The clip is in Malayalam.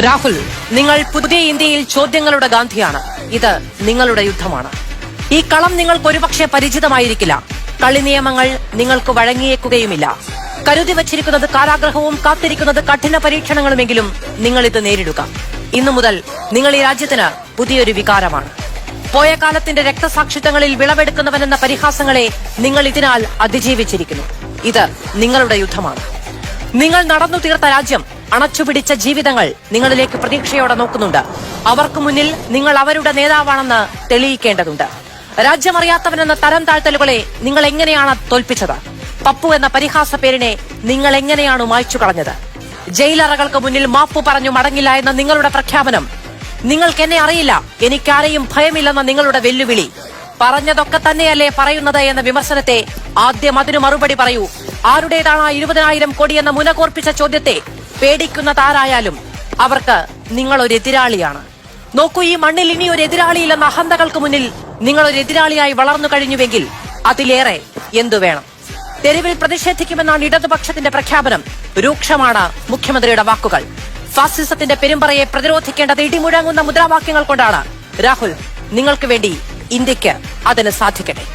രാഹുൽ നിങ്ങൾ പുതിയ ഇന്ത്യയിൽ ചോദ്യങ്ങളുടെ ഗാന്ധിയാണ്. ഇത് നിങ്ങളുടെ യുദ്ധമാണ്. ഈ കളം നിങ്ങൾക്ക് ഒരുപക്ഷെ പരിചിതമായിരിക്കില്ല. കളി നിയമങ്ങൾ നിങ്ങൾക്ക് വഴങ്ങിയേക്കുകയുമില്ല. കരുതി വച്ചിരിക്കുന്നത് കാരാഗ്രഹവും കാത്തിരിക്കുന്നത് കഠിന പരീക്ഷണങ്ങളുമെങ്കിലും നിങ്ങൾ ഇത് നേരിടുക. ഇന്നു മുതൽ നിങ്ങൾ ഈ രാജ്യത്തിന് പുതിയൊരു വികാരമാണ്. പോയ കാലത്തിന്റെ രക്തസാക്ഷിത്വങ്ങളിൽ വിളവെടുക്കുന്നവനെന്ന പരിഹാസങ്ങളെ നിങ്ങൾ ഇതിനാൽ അതിജീവിച്ചിരിക്കുന്നു. ഇത് നിങ്ങളുടെ യുദ്ധമാണ്. നിങ്ങൾ നടന്നു തീർത്ത രാജ്യം അണച്ചുപിടിച്ച ജീവിതങ്ങൾ നിങ്ങളിലേക്ക് പ്രതീക്ഷയോടെ നോക്കുന്നുണ്ട്. അവർക്ക് മുന്നിൽ നിങ്ങൾ അവരുടെ നേതാവാണെന്ന് തെളിയിക്കേണ്ടതുണ്ട്. രാജ്യമറിയാത്തവനെന്ന തരം താഴ്ത്തലുകളെ നിങ്ങൾ എങ്ങനെയാണ് തോൽപ്പിച്ചത്? പപ്പു എന്ന പരിഹാസ പേരിനെ നിങ്ങൾ എങ്ങനെയാണ് മായ്ച്ചു കളഞ്ഞത്? ജയിലറകൾക്ക് മുന്നിൽ മാപ്പു പറഞ്ഞു മടങ്ങില്ല എന്ന നിങ്ങളുടെ പ്രഖ്യാപനം. നിങ്ങൾക്ക് എന്നെ അറിയില്ല. എനിക്കാരെയും ഭയമില്ലെന്ന നിങ്ങളുടെ വെല്ലുവിളി. പറഞ്ഞതൊക്കെ തന്നെയല്ലേ പറയുന്നത് എന്ന വിമർശനത്തെ ആദ്യം അതിനു മറുപടി പറയൂ. ആരുടേതാണ് ആ ഇരുപതിനായിരം കോടി എന്ന മുനകോർപ്പിച്ച ചോദ്യത്തെ പേടിക്കുന്നതാരായാലും അവർക്ക് നിങ്ങൾ ഒരു എതിരാളിയാണ്. നോക്കൂ ഈ മണ്ണിൽ ഇനി ഒരു എതിരാളിയില്ലെന്ന അഹന്തകൾക്ക് മുന്നിൽ നിങ്ങൾ ഒരു എതിരാളിയായി വളർന്നു കഴിഞ്ഞുവെങ്കിൽ അതിലേറെ എന്തു വേണം? തെരുവിൽ പ്രതിഷേധിക്കുമെന്നാണ് ഇടതുപക്ഷത്തിന്റെ പ്രഖ്യാപനം. രൂക്ഷമാണ് മുഖ്യമന്ത്രിയുടെ വാക്കുകൾ. ഫാസിസത്തിന്റെ പെരുമ്പറയെ പ്രതിരോധിക്കേണ്ടത് ഇടിമുഴങ്ങുന്ന മുദ്രാവാക്യങ്ങൾ കൊണ്ടാണ്. രാഹുൽ നിങ്ങൾക്ക് വേണ്ടി ഇന്ത്യയ്ക്ക് അതിന് സാധിക്കട്ടെ.